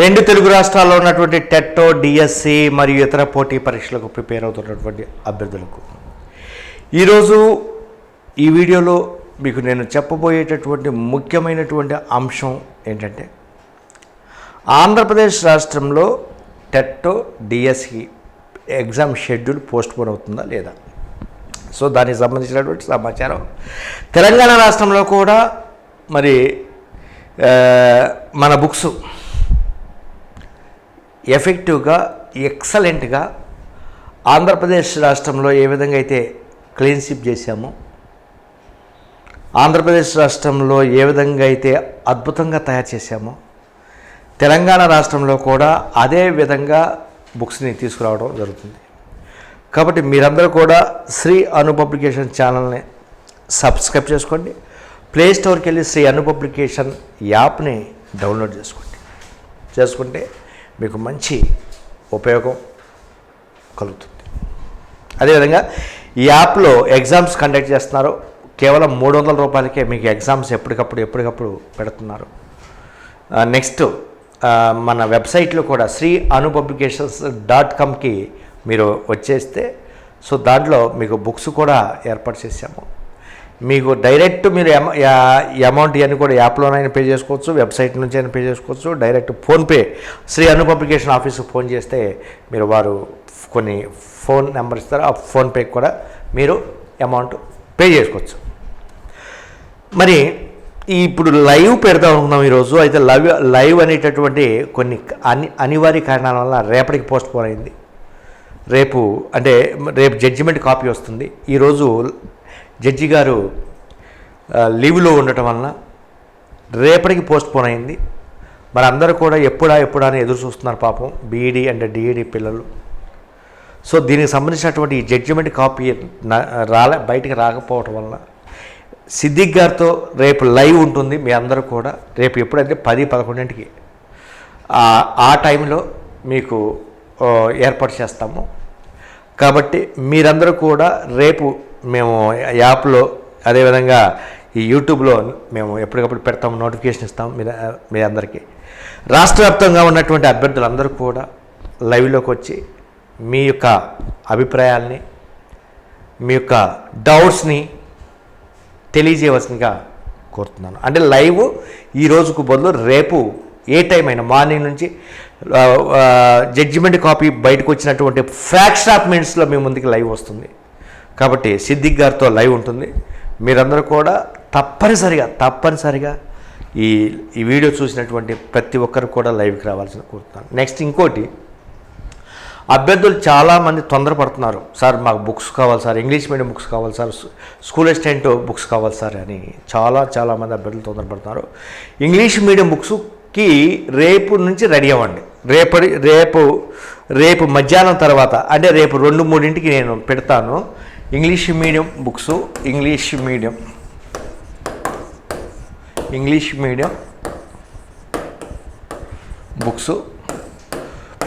రెండు తెలుగు రాష్ట్రాల్లో ఉన్నటువంటి టెట్టో డిఎస్సి మరియు ఇతర పోటీ పరీక్షలకు ప్రిపేర్ అవుతున్నటువంటి అభ్యర్థులకు. ఈరోజు ఈ వీడియోలో మీకు నేను చెప్పబోయేటటువంటి ముఖ్యమైనటువంటి అంశం ఏంటంటే ఆంధ్రప్రదేశ్ రాష్ట్రంలో టెట్టో DSC exam schedule postpone అవుతుందా లేదా? సో దానికి సంబంధించినటువంటి సమాచారం. తెలంగాణ రాష్ట్రంలో కూడా మరి మన బుక్స్ ఎఫెక్టివ్గా ఎక్సలెంట్గా ఆంధ్రప్రదేశ్ రాష్ట్రంలో ఏ విధంగా అయితే క్లీన్షిప్ చేశామో ఆంధ్రప్రదేశ్ రాష్ట్రంలో ఏ విధంగా అయితే అద్భుతంగా తయారు చేశామో తెలంగాణ రాష్ట్రంలో కూడా అదే విధంగా బుక్స్ని తీసుకురావడం జరుగుతుంది. కాబట్టి మీరందరూ కూడా శ్రీ అను పబ్లికేషన్ ఛానల్ని సబ్స్క్రైబ్ చేసుకోండి. ప్లే స్టోర్కి వెళ్ళి శ్రీ అను పబ్లికేషన్ యాప్ని డౌన్లోడ్ చేసుకోండి. చేసుకుంటే మీకు మంచి ఉపయోగం కలుగుతుంది. అదేవిధంగా ఈ యాప్లో ఎగ్జామ్స్ కండక్ట్ చేస్తున్నారు. కేవలం మూడు వందల రూపాయలకే మీకు ఎగ్జామ్స్ ఎప్పటికప్పుడు ఎప్పటికప్పుడు పెడుతున్నారు. నెక్స్ట్ మన వెబ్సైట్లో కూడా శ్రీ అను పబ్లికేషన్స్ డాట్ కామ్కి మీరు వచ్చేస్తే సో దాంట్లో మీకు బుక్స్ కూడా ఏర్పాటు చేశాము. మీకు డైరెక్ట్ మీరు ఎమ యా- అమౌంట్ ఇవన్నీ కూడా యాప్లోనైనా పే చేసుకోవచ్చు వెబ్సైట్ నుంచి అయినా పే చేసుకోవచ్చు. Direct PhonePe Sri Anu publication ఆఫీస్కి ఫోన్ చేస్తే మీరు వారు కొన్ని ఫోన్ నెంబర్ ఇస్తారు. ఆ ఫోన్పేకి కూడా మీరు అమౌంట్ పే చేసుకోవచ్చు. మరి ఇప్పుడు లైవ్ పెడతా ఉంటున్నాం ఈరోజు. అయితే లైవ్ లైవ్ అనేటటువంటి కొన్ని అని అనివార్య కారణాల వల్ల రేపటికి పోస్ట్ పోన్ అయింది. రేపు అంటే రేపు జడ్జిమెంట్ కాపీ వస్తుంది. ఈరోజు జడ్జి గారు లీవ్లో ఉండటం వలన రేపటికి పోస్ట్ పోన్ అయింది. మరి అందరూ కూడా ఎప్పుడా ఎప్పుడా అని ఎదురు చూస్తున్నారు పాపం బీఈడి అండ్ డిఈడి పిల్లలు. సో దీనికి సంబంధించినటువంటి ఈ జడ్జిమెంట్ కాపీ రాలే బయటికి రాకపోవటం వలన సిద్దిక్ గారితో రేపు లైవ్ ఉంటుంది మీ అందరూ కూడా. రేపు ఎప్పుడైతే పది పదకొండింటికి. ఆ- టైంలో మీకు ఏర్పాటు చేస్తాము. కాబట్టి మీరందరూ కూడా రేపు మేము యాప్లో అదేవిధంగా ఈ యూట్యూబ్లో మేము ఎప్పటికప్పుడు పెడతాము నోటిఫికేషన్ ఇస్తాం మీ మీ అందరికీ. రాష్ట్ర వ్యాప్తంగా ఉన్నటువంటి అభ్యర్థులందరూ కూడా లైవ్లోకి వచ్చి మీ యొక్క అభిప్రాయాల్ని మీ యొక్క డౌట్స్ని తెలియజేయవలసిందిగా కోరుతున్నాను. అంటే లైవ్ ఈ రోజుకు బదులు రేపు ఏ టైం అయినా మార్నింగ్ నుంచి జడ్జిమెంట్ కాపీ బయటకు వచ్చినటువంటి ఫ్రాక్షన్ ఆఫ్ మినిట్స్లో మీ ముందుకి లైవ్ వస్తుంది. కాబట్టి సిద్దిక్ గారితో లైవ్ ఉంటుంది. మీరందరూ కూడా తప్పనిసరిగా తప్పనిసరిగా ఈ ఈ వీడియో చూసినటువంటి ప్రతి ఒక్కరు కూడా లైవ్కి రావాల్సిన కోరుతున్నాను. నెక్స్ట్ ఇంకోటి అభ్యర్థులు చాలామంది తొందరపడుతున్నారు. సార్ మాకు బుక్స్ కావాలి సార్ ఇంగ్లీష్ మీడియం బుక్స్ కావాలి సార్ స్కూల్ అసిస్టెంట్ బుక్స్ కావాలి సార్ అని చాలా చాలామంది అభ్యర్థులు తొందరపడుతున్నారు. ఇంగ్లీష్ మీడియం బుక్స్కి రేపు నుంచి రెడీ అవ్వండి. రేపటి రేపు రేపు మధ్యాహ్నం తర్వాత అంటే రేపు రెండు మూడింటికి నేను పెడతాను. English medium books English medium English medium books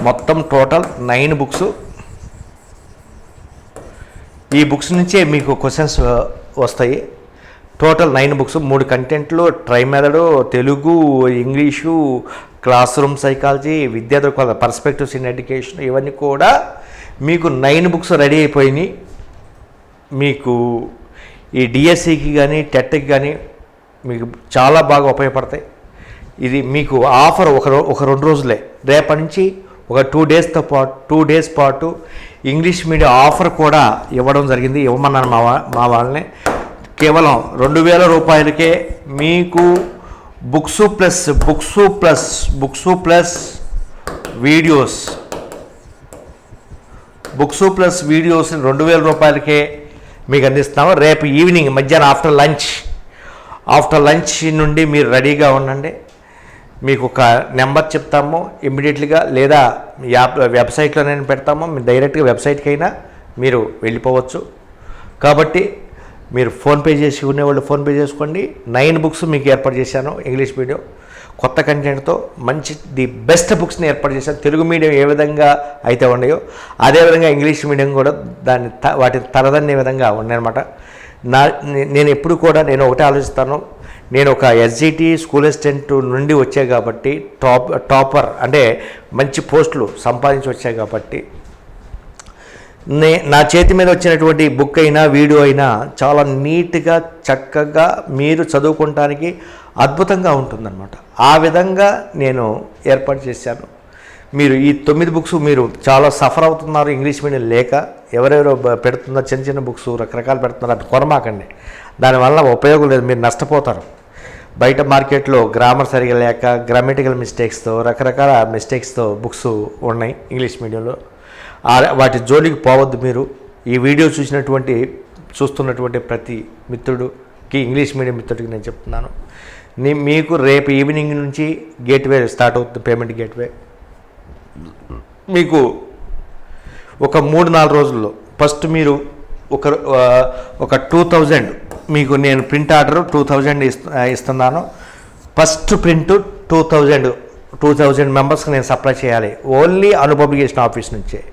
మొత్తం టోటల్ నైన్ బుక్స్ ఈ బుక్స్ నుంచే మీకు క్వశ్చన్స్ uh, వస్తాయి. టోటల్ నైన్ బుక్స్ మూడు కంటెంట్లు try method Telugu English classroom psychology విద్యార్థుల పర్స్పెక్టివ్స్ ఇన్ ఎడ్యుకేషన్ ఇవన్నీ కూడా మీకు నైన్ బుక్స్ రెడీ అయిపోయినాయి. మీకు ఈ డిఎస్సికి కానీ టెట్కి కానీ మీకు చాలా బాగా ఉపయోగపడతాయి. ఇది మీకు ఆఫర్ ఒక రో- ఒక రెండు రోజులే. రేపటి నుంచి ఒక టూ డేస్తో పాటు టూ డేస్ పాటు ఇంగ్లీష్ మీడియం ఆఫర్ కూడా ఇవ్వడం జరిగింది. ఇవ్వమన్నాను మా మా వాళ్ళని. కేవలం రెండు వేల రూపాయలకే మీకు books plus books plus books plus videos. Books plus videos రెండు వేల రూపాయలకే మీకు అందిస్తాము రేపు ఈవినింగ్ మధ్యాహ్నం ఆఫ్టర్ లంచ్. ఆఫ్టర్ లంచ్ నుండి మీరు రెడీగా ఉండండి. మీకు ఒక నెంబర్ చెప్తాము ఇమ్మీడియట్లీగా లేదా యాప్ వెబ్సైట్లోనైనా పెడతాము. మీరు డైరెక్ట్గా వెబ్సైట్కి అయినా మీరు వెళ్ళిపోవచ్చు. కాబట్టి మీరు ఫోన్పే చేసి ఉండేవాళ్ళు ఫోన్పే చేసుకోండి. నైన్ బుక్స్ మీకు ఏర్పాటు చేశాను ఇంగ్లీష్ మీడియం. కొత్త కంటెంట్తో మంచి ది బెస్ట్ బుక్స్ని ఏర్పాటు చేశాను తెలుగు మీడియం ఏ విధంగా అయితే ఉన్నాయో అదేవిధంగా ఇంగ్లీష్ మీడియం కూడా దాన్ని త వాటిని తరదన్నే విధంగా ఉన్నాయన్నమాట. నా నే- నేను ఎప్పుడు కూడా నేను ఒకటే ఆలోచిస్తాను. నేను ఒక ఎస్జిటి స్కూల్ అసిస్టెంట్ నుండి వచ్చా కాబట్టి టాప్ టాపర్ అంటే మంచి పోస్టులు సంపాదించి వచ్చాయి కాబట్టి నే నా చేతి మీద వచ్చినటువంటి బుక్ అయినా వీడియో అయినా చాలా నీట్గా చక్కగా మీరు చదువుకోవటానికి అద్భుతంగా ఉంటుందన్నమాట. ఆ విధంగా నేను ఏర్పాటు చేశాను. మీరు ఈ తొమ్మిది బుక్స్ మీరు చాలా సఫర్ అవుతున్నారు ఇంగ్లీష్ మీడియం లేక ఎవరెవరో బ- పెడుతున్నారు చిన్న చిన్న బుక్స్ రకరకాలు పెడుతున్నారు అది కొనమాకండి. దానివల్ల ఉపయోగం లేదు మీరు నష్టపోతారు. బయట మార్కెట్లో గ్రామర్ సరిగా లేక గ్రామటికల్ మిస్టేక్స్తో రకరకాల మిస్టేక్స్తో బుక్స్ ఉన్నాయి ఇంగ్లీష్ మీడియంలో. వాటి జోలికి పోవద్దు మీరు. ఈ వీడియో చూసినటువంటి చూస్తున్నటువంటి ప్రతి మిత్రుడుకి ఇంగ్లీష్ మీడియం మిత్రుడికి నేను చెప్తున్నాను. మీకు రేపు ఈవినింగ్ నుంచి గేట్వే స్టార్ట్ అవుతుంది పేమెంట్ గేట్వే మీకు ఒక మూడు నాలుగు రోజుల్లో. ఫస్ట్ మీరు ఒక ఒక టూ థౌజండ్ మీకు నేను ప్రింట్ ఆర్డర్ టూ థౌజండ్ ఇస్తున్నాను. First print two thousand two thousand మెంబర్స్కి నేను సప్లై చేయాలి. ఓన్లీ అనుపబ్లికేషన్ ఆఫీస్ నుంచే.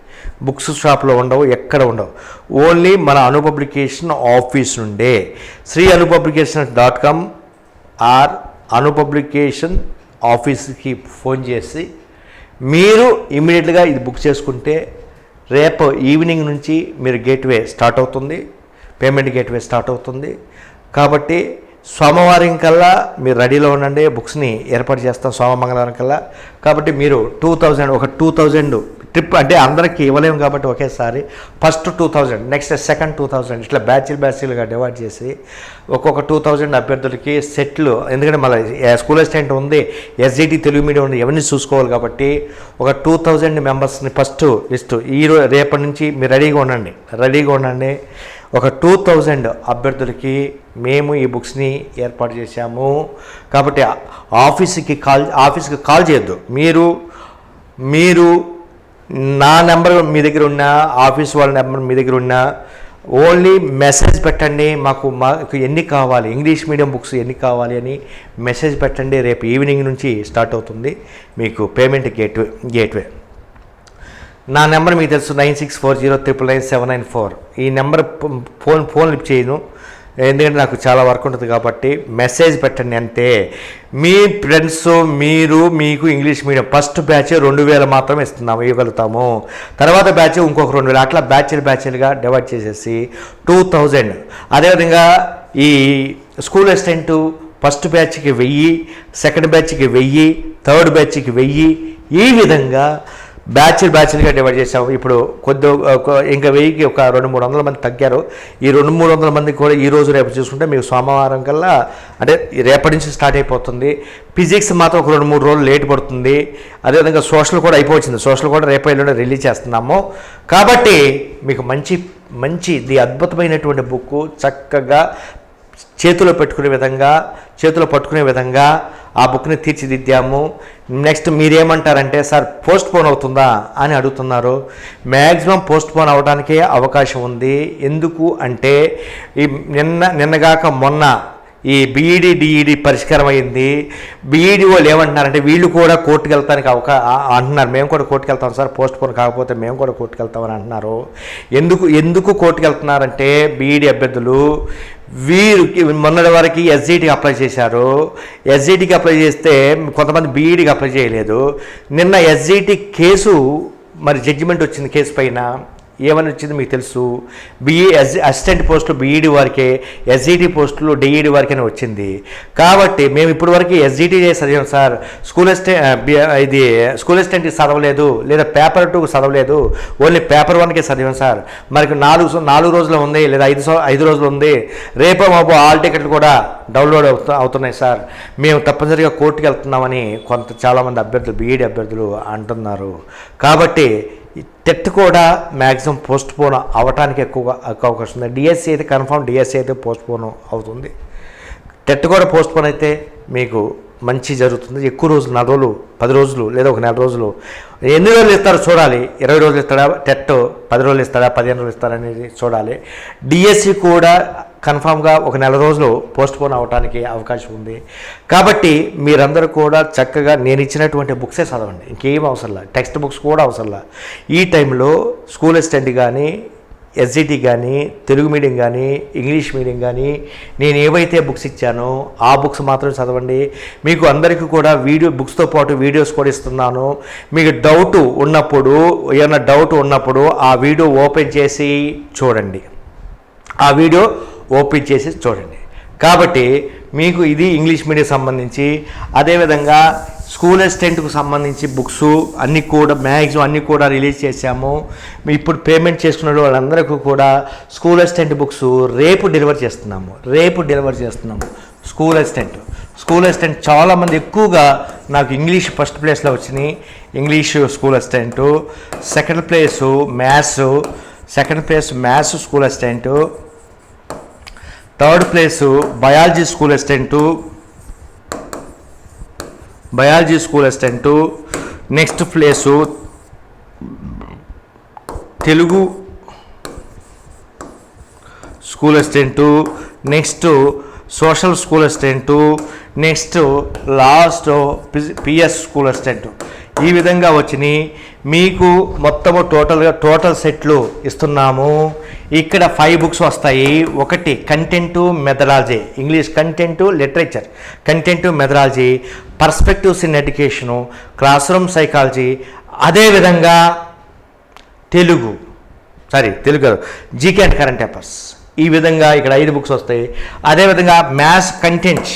బుక్స్ షాప్లో ఉండవు ఎక్కడ ఉండవు. ఓన్లీ మన అనుపబ్లికేషన్ ఆఫీస్ నుండే. Sri Anu publication dot com or Anu publication ఆఫీస్కి ఫోన్ చేసి మీరు ఇమీడియట్గా ఇది బుక్ చేసుకుంటే రేపు ఈవినింగ్ నుంచి మీరు గేట్వే స్టార్ట్ అవుతుంది పేమెంట్ గేట్వే స్టార్ట్ అవుతుంది. కాబట్టి సోమవారం కల్లా మీరు రెడీలో ఉండండి బుక్స్ని ఏర్పాటు చేస్తాం సోమ మంగళవారం కల్లా. కాబట్టి మీరు టూ థౌజండ్ ఒక టూ థౌజండ్ ట్రిప్ అంటే అందరికీ ఇవ్వలేము కాబట్టి ఒకేసారి first two thousand next second two thousand ఇట్లా బ్యాచ్లు బ్యాచ్లుగా డివైడ్ చేసి ఒక్కొక్క టూ థౌజండ్ అభ్యర్థులకి సెట్లు ఎందుకంటే మళ్ళీ స్కూల్ అసిస్టెంట్ ఉంది ఎస్జిటి తెలుగు మీడియం ఉంది ఎవరిని చూసుకోవాలి కాబట్టి ఒక టూ థౌజండ్ మెంబర్స్ని ఫస్ట్ లిస్టు ఈ రోజు రేపటి నుంచి మీరు రెడీగా ఉండండి రెడీగా ఉండండి. ఒక టూ థౌజండ్ అభ్యర్థులకి మేము ఈ బుక్స్ని ఏర్పాటు చేశాము. కాబట్టి ఆఫీస్కి కాల్ ఆఫీస్కి కాల్ చేయొద్దు. మీరు మీరు నా నెంబర్ మీ దగ్గర ఉన్నా ఆఫీస్ వాళ్ళ నెంబర్ మీ దగ్గర ఉన్న ఓన్లీ మెసేజ్ పెట్టండి మాకు మాకు ఎన్ని కావాలి ఇంగ్లీష్ మీడియం బుక్స్ ఎన్ని కావాలి అని మెసేజ్ పెట్టండి. రేపు ఈవినింగ్ నుంచి స్టార్ట్ అవుతుంది మీకు పేమెంట్ గేట్వే గేట్వే. నా నెంబర్ మీకు తెలుసు nine six four zero triple nine seven nine four. ఈ నెంబర్ ఫోన్ ఫోన్ లిఫ్ట్ చేయను. ఎందుకంటే నాకు చాలా వర్క్ ఉంటుంది కాబట్టి మెసేజ్ పెట్టండి అంతే మీ ఫ్రెండ్స్ మీరు మీకు ఇంగ్లీష్ మీడియం ఫస్ట్ బ్యాచ్ రెండు వేలు మాత్రమే ఇస్తున్నాము ఇవ్వగలుగుతాము. తర్వాత బ్యాచ్ ఇంకొక రెండు వేలు అట్లా బ్యాచ్లు బ్యాచ్లుగా డివైడ్ చేసేసి టూ థౌజండ్ అదేవిధంగా ఈ స్కూల్ అసిస్టెంట్ ఫస్ట్ బ్యాచ్కి వెయ్యి సెకండ్ బ్యాచ్కి వెయ్యి థర్డ్ బ్యాచ్కి వెయ్యి ఈ విధంగా బ్యాచ్లు బ్యాచ్లుగా డివైడ్ చేసాము ఇప్పుడు కొద్ది ఒక- ఇంకా వెయ్యికి ఒక రెండు మూడు వందల మంది తగ్గారు. ఈ రెండు మూడు వందల మంది కూడా ఈ రోజు రేపు చూసుకుంటే మీకు సోమవారం కల్లా అంటే రేపటి నుంచి స్టార్ట్ అయిపోతుంది. ఫిజిక్స్ మాత్రం ఒక రెండు మూడు రోజులు లేట్ పడుతుంది. అదేవిధంగా సోషల్ కూడా అయిపోతుంది సోషల్ కూడా రేపు ఎల్లుండి రిలీజ్ చేస్తున్నాము. కాబట్టి మీకు మంచి మంచి ది అద్భుతమైనటువంటి బుక్ చక్కగా చేతిలో పెట్టుకునే విధంగా చేతిలో పట్టుకునే విధంగా ఆ బుక్ని తీర్చిదిద్దాము. నెక్స్ట్ మీరేమంటారంటే సార్ పోస్ట్ పోన్ అవుతుందా? అని అడుగుతున్నారు. మ్యాక్సిమం పోస్ట్ పోన్ అవడానికే అవకాశం ఉంది. ఎందుకు అంటే ఈ నిన్న నిన్నగాక మొన్న ఈ బీఈడి డిఈడి పరిష్కారం అయింది బీఈడి వాళ్ళు ఏమంటున్నారంటే వీళ్ళు కూడా కోర్టుకు వెళ్తానికి అవకా అంటున్నారు. మేము కూడా కోర్టుకు వెళ్తాం సార్ పోస్ట్ పోన్ కాకపోతే మేము కూడా కోర్టుకు వెళ్తామని అంటున్నారు. ఎందుకు ఎందుకు కోర్టుకు వెళ్తున్నారంటే బీఈడి అభ్యర్థులు వీరికి మొన్నటి వరకు ఎస్జీటీకి అప్లై చేశారు. ఎస్జీటీకి అప్లై చేస్తే కొంతమంది బీఈడికి అప్లై చేయలేదు. నిన్న ఎస్జీటీ కేసు మరి జడ్జిమెంట్ వచ్చింది కేసు పైన. ఏమని వచ్చింది మీకు తెలుసు? బిఈ అసిస్టెంట్ పోస్టులు బీఈడి వారికే ఎస్జిటి పోస్టులు డిఈడి వారికే వచ్చింది. కాబట్టి మేము ఇప్పటి వరకు ఎస్జిటి చదివాం సార్. స్కూల్ అసిస్టెంట్ ఇది స్కూల్ అసిస్టెంట్కి చదవలేదు లేదా పేపర్ టూకి చదవలేదు ఓన్లీ పేపర్ వన్కే చదివాం సార్. మనకి నాలుగు నాలుగు రోజులు ఉంది లేదా ఐదు ఐదు రోజులు ఉంది. రేపో మాపు ఆల్ టికెట్లు కూడా డౌన్లోడ్ అవుతు అవుతున్నాయి సార్. మేము తప్పనిసరిగా కోర్టుకి వెళ్తున్నామని కొంత చాలామంది అభ్యర్థులు బీఈడి అభ్యర్థులు అంటున్నారు. కాబట్టి టెట్ కూడా మ్యాక్సిమం పోస్ట్ పోన్ అవ్వటానికి ఎక్కువగా ఎక్కువ అవకాశం ఉంది. డిఎస్సి అయితే కన్ఫర్మ్ డిఎస్సి అయితే పోస్ట్ పోన్ అవుతుంది. టెట్ కూడా పోస్ట్ పోన్ అయితే మీకు మంచి జరుగుతుంది. ఎక్కువ రోజులు నాలుగు రోజులు పది రోజులు లేదా ఒక నెల రోజులు ఎన్ని రోజులు ఇస్తారో చూడాలి. ఇరవై రోజులు ఇస్తాడా? టెట్ పది రోజులు ఇస్తాడా? పదిహేను రోజులు ఇస్తాడా అనేది చూడాలి. డిఎస్సి కూడా కన్ఫామ్గా ఒక నెల రోజులు పోస్ట్ పోన్ అవకాశం ఉంది. కాబట్టి మీరందరూ కూడా చక్కగా నేను ఇచ్చినటువంటి బుక్సే చదవండి. ఇంకేం అవసరంలా టెక్స్ట్ బుక్స్ కూడా అవసరంలా ఈ టైంలో స్కూల్ అసిస్టెంట్ కానీ ఎస్జిటి కానీ తెలుగు మీడియం కానీ ఇంగ్లీష్ మీడియం కానీ నేను ఏవైతే బుక్స్ ఇచ్చానో ఆ బుక్స్ మాత్రం చదవండి. మీకు అందరికీ కూడా వీడియో బుక్స్తో పాటు వీడియోస్ కూడా ఇస్తున్నాను. మీకు డౌట్ ఉన్నప్పుడు ఏమైనా డౌట్ ఉన్నప్పుడు ఆ వీడియో ఓపెన్ చేసి చూడండి. ఆ వీడియో ఓపెన్ చేసి చూడండి. కాబట్టి మీకు ఇది ఇంగ్లీష్ మీడియం సంబంధించి అదేవిధంగా స్కూల్ అసిస్టెంట్కు సంబంధించి బుక్స్ అన్నీ కూడా మ్యాక్సిమం అన్నీ కూడా రిలీజ్ చేశాము. మీ ఇప్పుడు పేమెంట్ చేసుకున్న వాళ్ళందరికీ కూడా స్కూల్ అసిస్టెంట్ బుక్స్ రేపు డెలివర్ చేస్తున్నాము. రేపు డెలివర్ చేస్తున్నాము స్కూల్ అసిస్టెంట్. స్కూల్ అసిస్టెంట్ చాలామంది ఎక్కువగా నాకు ఇంగ్లీష్ ఫస్ట్ ప్లేస్లో వచ్చినాయి. English school assistant second place maths second place maths school assistant third place biology school assistant. Biology school assistant. Next place Telugu school assistant. Next social school assistant. Next last PS school assistant. ఈ విధంగా వచ్చినాయి మీకు మొత్తము టోటల్గా total సెట్లు ఇస్తున్నాము. ఇక్కడ five books వస్తాయి. ఒకటి content methodology English content literature content methodology perspectives in education classroom psychology అదేవిధంగా తెలుగు సారీ తెలుగు కాదు జీకే అండ్ కరెంట్ పేపర్స్ ఈ విధంగా ఇక్కడ ఐదు బుక్స్ వస్తాయి. అదేవిధంగా maths content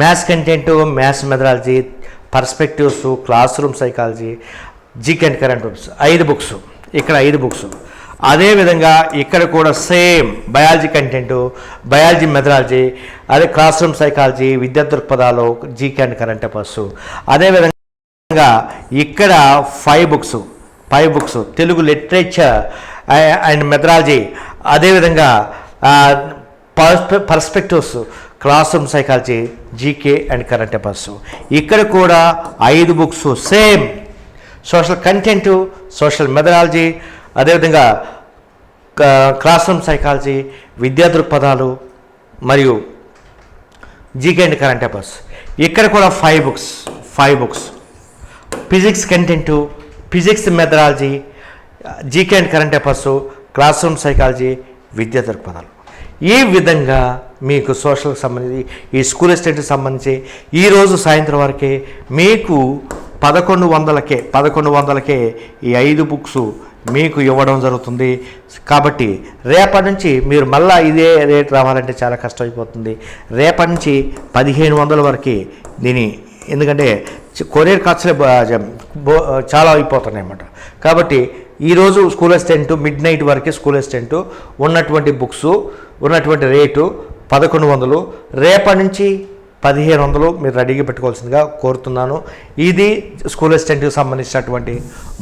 maths content maths methodology perspectives classroom psychology GK and current books ఐదు books ఇక్కడ ఐదు బుక్స్. అదేవిధంగా ఇక్కడ కూడా same biology content biology methodology అదే క్లాస్ రూమ్ సైకాలజీ విద్యా దృక్పథాలు జీకే అండ్ కరెంట్ పేపర్స్ అదేవిధంగా ఇక్కడ five books five books Telugu literature and methodology. అదేవిధంగా perspectives classroom psychology GK and current affairs ఇక్కడ కూడా ఐదు books same social content social methodology అదేవిధంగా క్లాస్ రూమ్ సైకాలజీ విద్యా దృక్పథాలు మరియు జీకే అండ్ కరెంట్ అఫైర్స్ ఇక్కడ కూడా five books five books physics content physics methodology GK and current affairs classroom psychology విద్యా దృక్పథాలు. ఈ విధంగా మీకు సోషల్కి సంబంధించి ఈ స్కూల్ ఎస్టేట్కి సంబంధించి ఈరోజు సాయంత్రం వరకే మీకు పదకొండు వందలకే పదకొండు వందలకే ఈ ఐదు బుక్స్ మీకు ఇవ్వడం జరుగుతుంది. కాబట్టి రేపటి నుంచి మీరు మళ్ళీ ఇదే రేట్ రావాలంటే చాలా కష్టమైపోతుంది. రేపటి నుంచి పదిహేను వందల వరకు దీని ఎందుకంటే కొరియర్ ఖర్చులే చాలా అయిపోతున్నాయి అన్నమాట కాబట్టి ఈరోజు స్కూల్ అసిస్టెంట్ మిడ్ నైట్ వరకే స్కూల్ అసిస్టెంట్ ఉన్నటువంటి బుక్స్ ఉన్నటువంటి రేటు పదకొండు వందలు. రేపటి నుంచి పదిహేను వందలు మీరు రెడీగా పెట్టుకోవాల్సిందిగా కోరుతున్నాను. ఇది స్కూల్ అసిస్టెంట్కి సంబంధించినటువంటి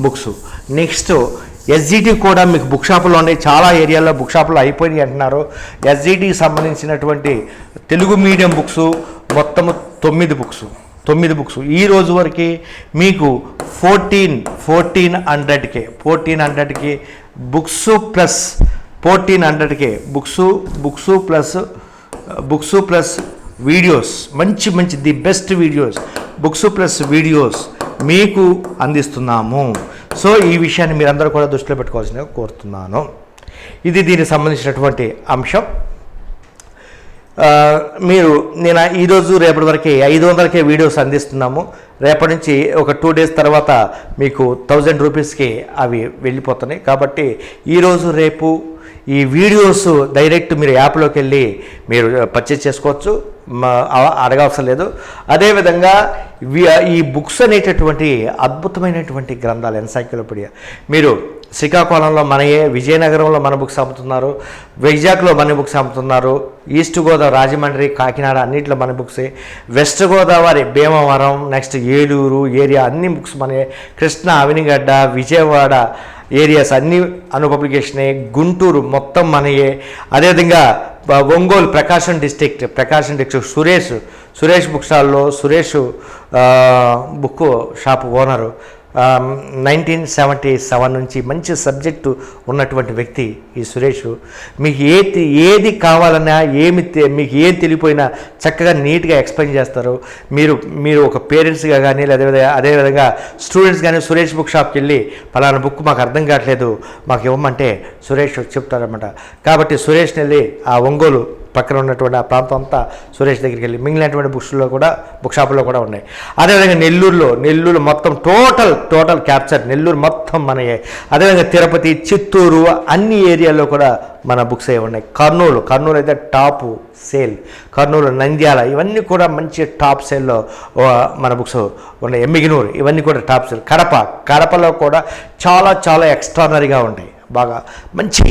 బుక్స్ నెక్స్ట్ ఎస్జిటి కూడా మీకు బుక్ షాపులో ఉన్నాయి. చాలా ఏరియాలో బుక్ షాపులు అయిపోయినాయి అంటున్నారు. ఎస్జిటికి సంబంధించినటువంటి తెలుగు మీడియం బుక్స్ మొత్తము తొమ్మిది బుక్స్ తొమ్మిది బుక్స్. ఈ రోజు వరకు మీకు ఫోర్టీన్ ఫోర్టీన్ హండ్రెడ్కే ఫోర్టీన్ హండ్రెడ్కి books plus fourteen హండ్రెడ్కే books books plus books plus videos. మంచి మంచి the best videos. Books plus videos మీకు అందిస్తున్నాము. సో ఈ విషయాన్ని మీరందరూ కూడా దృష్టిలో పెట్టుకోవాల్సిందిగా కోరుతున్నాను. ఇది దీనికి సంబంధించినటువంటి అంశం. మీరు నేను ఈరోజు రేపటి వరకే ఐదు వందలకే వీడియోస్ అందిస్తున్నాము. రేపటి నుంచి ఒక టూ డేస్ తర్వాత మీకు థౌజండ్ రూపీస్కి అవి వెళ్ళిపోతున్నాయి. కాబట్టి ఈరోజు రేపు ఈ వీడియోస్ డైరెక్ట్ మీరు యాప్లోకి వెళ్ళి మీరు పర్చేస్ చేసుకోవచ్చు. అడగవసరం లేదు. అదేవిధంగా వి- ఈ బుక్స్ అనేటటువంటి అద్భుతమైనటువంటి గ్రంథాలు ఎన్సైక్లోపీడియా. మీరు శ్రీకాకుళంలో మనయే విజయనగరంలో మన బుక్స్ అమ్ముతున్నారు వైజాగ్లో మన బుక్స్ అమ్ముతున్నారు ఈస్ట్ గోదావరి రాజమండ్రి కాకినాడ అన్నింటిలో మన బుక్సే west Godavari Bhimavaram next Eluru area అన్ని బుక్స్ మనయే కృష్ణ అవినిగడ్డ విజయవాడ ఏరియాస్ అన్ని అను పబ్లికేషనే గుంటూరు మొత్తం మనయే. అదేవిధంగా Ongole Prakasam district Prakasam district Suresh Suresh book స్టాల్లో Suresh book shop owner. Nineteen seventy seven నుంచి మంచి సబ్జెక్టు ఉన్నటువంటి వ్యక్తి ఈ సురేష్. మీకు ఏది ఏది కావాలన్నా ఏమి మీకు ఏం తెలియపోయినా చక్కగా నీట్గా ఎక్స్ప్లెయిన్ చేస్తారు. మీరు మీరు ఒక పేరెంట్స్గా కానీ లేదా అదేవిధంగా స్టూడెంట్స్ కానీ సురేష్ బుక్ షాప్కి వెళ్ళి పలానా బుక్ మాకు అర్థం కావట్లేదు మాకు ఇవ్వమంటే సురేష్ చెప్తారనమాట కాబట్టి సురేష్ని వెళ్ళి ఆ ఒంగోలు పక్కన ఉన్నటువంటి ఆ ప్రాంతం అంతా సురేష్ దగ్గరికి వెళ్ళి మిగిలినటువంటి బుక్స్లో కూడా బుక్ షాపులో కూడా ఉన్నాయి. అదేవిధంగా నెల్లూరులో నెల్లూరు మొత్తం టోటల్ టోటల్ క్యాప్చర్ నెల్లూరు మొత్తం మనయే అదేవిధంగా తిరుపతి చిత్తూరు అన్ని ఏరియాలో కూడా మన బుక్స్ అవి ఉన్నాయి. కర్నూలు కర్నూలు అయితే టాప్ సేల్. కర్నూలు నంద్యాల ఇవన్నీ కూడా మంచి టాప్ సేల్లో మన బుక్స్ ఉన్నాయి. ఎమ్మిగినూరు ఇవన్నీ కూడా టాప్ సేల్. కడప కడపలో కూడా చాలా చాలా ఎక్స్ట్రానరీగా ఉంటాయి. బాగా మంచి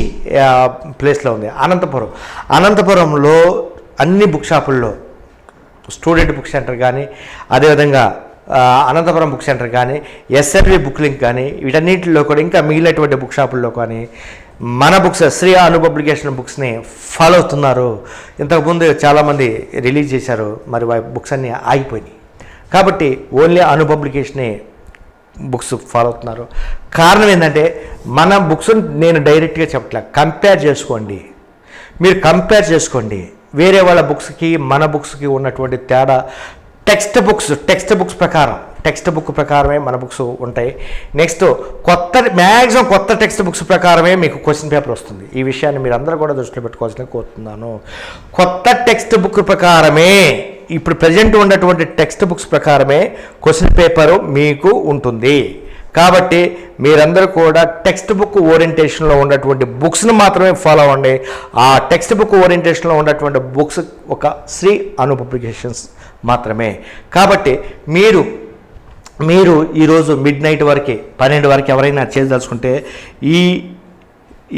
ప్లేస్లో ఉంది. అనంతపురం. అనంతపురంలో అన్ని బుక్ షాపుల్లో స్టూడెంట్ బుక్ సెంటర్ కానీ అదేవిధంగా అనంతపురం బుక్ సెంటర్ కానీ ఎస్ఆర్వి బుక్ లింక్ కానీ వీటన్నిటిలో కూడా ఇంకా మిగిలినటువంటి బుక్ షాపుల్లో కానీ మన బుక్స్ శ్రీ అను పబ్లికేషన్ బుక్స్ని ఫాలో అవుతున్నారు. ఇంతకుముందు చాలామంది రిలీజ్ చేశారు మరి బుక్స్ అన్నీ ఆగిపోయినాయి. కాబట్టి ఓన్లీ అను పబ్లికేషనే బుక్స్ ఫాలో అవుతున్నారు. కారణం ఏంటంటే మన బుక్స్ నేను డైరెక్ట్గా చెప్పట్లే. కంపేర్ చేసుకోండి. మీరు కంపేర్ చేసుకోండి. వేరే వాళ్ళ బుక్స్కి మన బుక్స్కి ఉన్నటువంటి తేడా. టెక్స్ట్ బుక్స్ టెక్స్ట్ బుక్స్ ప్రకారం. టెక్స్ట్ బుక్ ప్రకారమే మన బుక్స్ ఉంటాయి. నెక్స్ట్ కొత్త మ్యాక్సిమం కొత్త టెక్స్ట్ బుక్స్ ప్రకారమే మీకు క్వశ్చన్ పేపర్ వస్తుంది. ఈ విషయాన్ని మీరు అందరూ కూడా దృష్టిలో పెట్టుకోవాల్సిన కోరుతున్నాను. కొత్త టెక్స్ట్ బుక్ ప్రకారమే ఇప్పుడు ప్రజెంట్ ఉన్నటువంటి టెక్స్ట్ బుక్స్ ప్రకారమే క్వశ్చన్ పేపరు మీకు ఉంటుంది. కాబట్టి మీరందరూ కూడా టెక్స్ట్ బుక్ ఓరియంటేషన్లో ఉన్నటువంటి బుక్స్ని మాత్రమే ఫాలో అవ్వండి. ఆ టెక్స్ట్ బుక్ ఓరియంటేషన్లో ఉన్నటువంటి బుక్స్ ఒక శ్రీ అను పబ్లికేషన్స్ మాత్రమే. కాబట్టి మీరు మీరు ఈరోజు మిడ్ నైట్ వరకు పన్నెండు వరకు ఎవరైనా చేయదలుచుకుంటే ఈ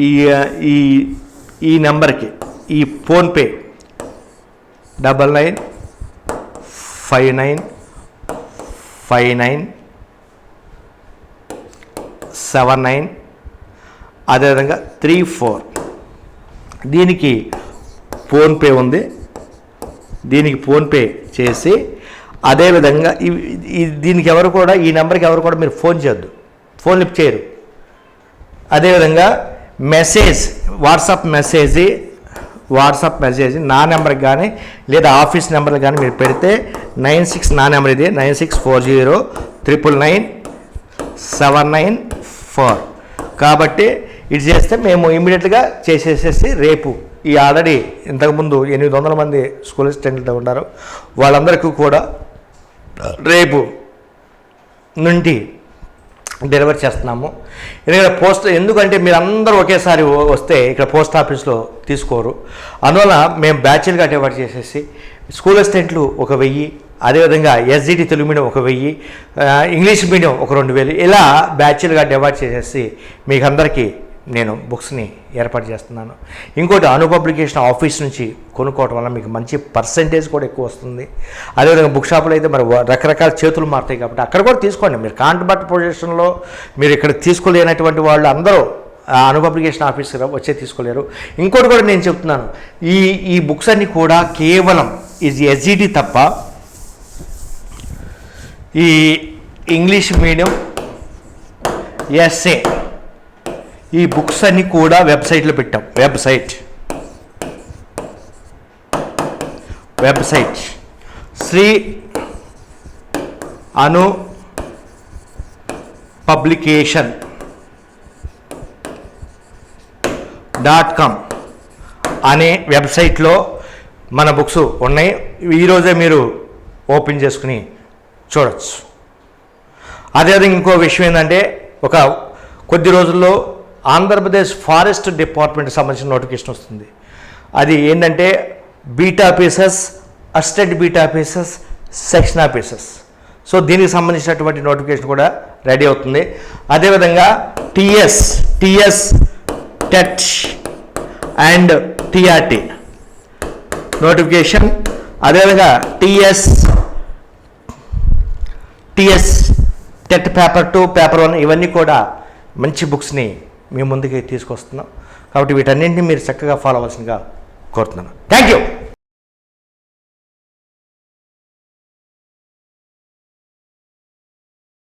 ఈ ఈ ఈ నెంబర్కి ఈ PhonePe double nine five nine five nine seven nine అదేవిధంగా త్రీ ఫోర్ దీనికి ఫోన్పే ఉంది. దీనికి ఫోన్పే చేసి అదేవిధంగా దీనికి ఎవరు కూడా ఈ నెంబర్కి ఎవరు కూడా మీరు ఫోన్ చేయొద్దు. ఫోన్ లిఫ్ట్ చేయరు. అదేవిధంగా message WhatsApp message WhatsApp message నా నెంబర్కి కానీ లేదా ఆఫీస్ నెంబర్కి కానీ మీరు పెడితే నైన్ సిక్స్ నా నెంబర్ ఇది nine six four zero triple nine seven nine four కాబట్టి ఇది చేస్తే మేము ఇమీడియట్గా చేసేసేసి రేపు ఈ ఆల్రెడీ ఇంతకుముందు ఎనిమిది వందల మంది స్కూల్ స్టూడెంట్లు ఉన్నారు. వాళ్ళందరికీ కూడా రేపు నుండి డెలివరీ చేస్తున్నాము. ఎందుకంటే పోస్ట్ ఎందుకంటే మీరు అందరూ ఒకేసారి వస్తే ఇక్కడ పోస్ట్ ఆఫీస్లో తీసుకోరు. అందువల్ల మేము బ్యాచ్లుగా డివైడ్ చేసేసి స్కూల్ అసిస్టెంట్లు ఒక వెయ్యి అదేవిధంగా ఎస్జిటి తెలుగు మీడియం ఒక వెయ్యి ఇంగ్లీష్ మీడియం ఒక రెండు వేలు. ఇలా బ్యాచ్లుగా డివైడ్ చేసేసి మీకు అందరికీ నేను బుక్స్ని ఏర్పాటు చేస్తున్నాను. ఇంకోటి అను పబ్లికేషన్ ఆఫీస్ నుంచి కొనుక్కోవడం వల్ల మీకు మంచి పర్సంటేజ్ కూడా ఎక్కువ వస్తుంది. అదేవిధంగా బుక్ షాపులో అయితే మరి రకరకాల చేతులు మారుతాయి కాబట్టి అక్కడ కూడా తీసుకోండి. మీరు కాంట్రాక్ట్ పొజిషన్లో మీరు ఇక్కడ తీసుకోలేనటువంటి వాళ్ళు అందరూ ఆ అను పబ్లికేషన్ ఆఫీస్ వచ్చే తీసుకోలేరు. ఇంకోటి కూడా నేను చెప్తున్నాను. ఈ ఈ బుక్స్ అన్నీ కూడా కేవలం ఇది ఎస్జిటి తప్ప ఈ ఇంగ్లీష్ మీడియం. ఎస్ఏ ఈ బుక్స్ అన్ని కూడా వెబ్సైట్లో పెట్టాం. Website. Website. Sri Anu publication dot com అనే వెబ్సైట్లో మన బుక్స్ ఉన్నాయి. ఈరోజే మీరు ఓపెన్ చేసుకుని చూడవచ్చు అదేవిధంగా ఇంకో విషయం ఏంటంటే ఒక కొద్ది రోజుల్లో ఆంధ్రప్రదేశ్ ఫారెస్ట్ డిపార్ట్మెంట్కి సంబంధించిన నోటిఫికేషన్ వస్తుంది. అది ఏంటంటే బీటా పీసెస్ అస్టెడ్ బీటా పీసెస్ సెక్షన్ ఆఫీసర్స్. సో దీనికి సంబంధించినటువంటి నోటిఫికేషన్ కూడా రెడీ అవుతుంది. అదేవిధంగా TS TS TET and TRT notification. అదేవిధంగా TS TS TET paper two paper one ఇవన్నీ కూడా మంచి బుక్స్ని మీ ముందుకి తీసుకొస్తున్నాం. కాబట్టి వీటన్నింటినీ మీరు చక్కగా ఫాలో అవ్వాల్సిందిగా కోరుతున్నాను. Thank you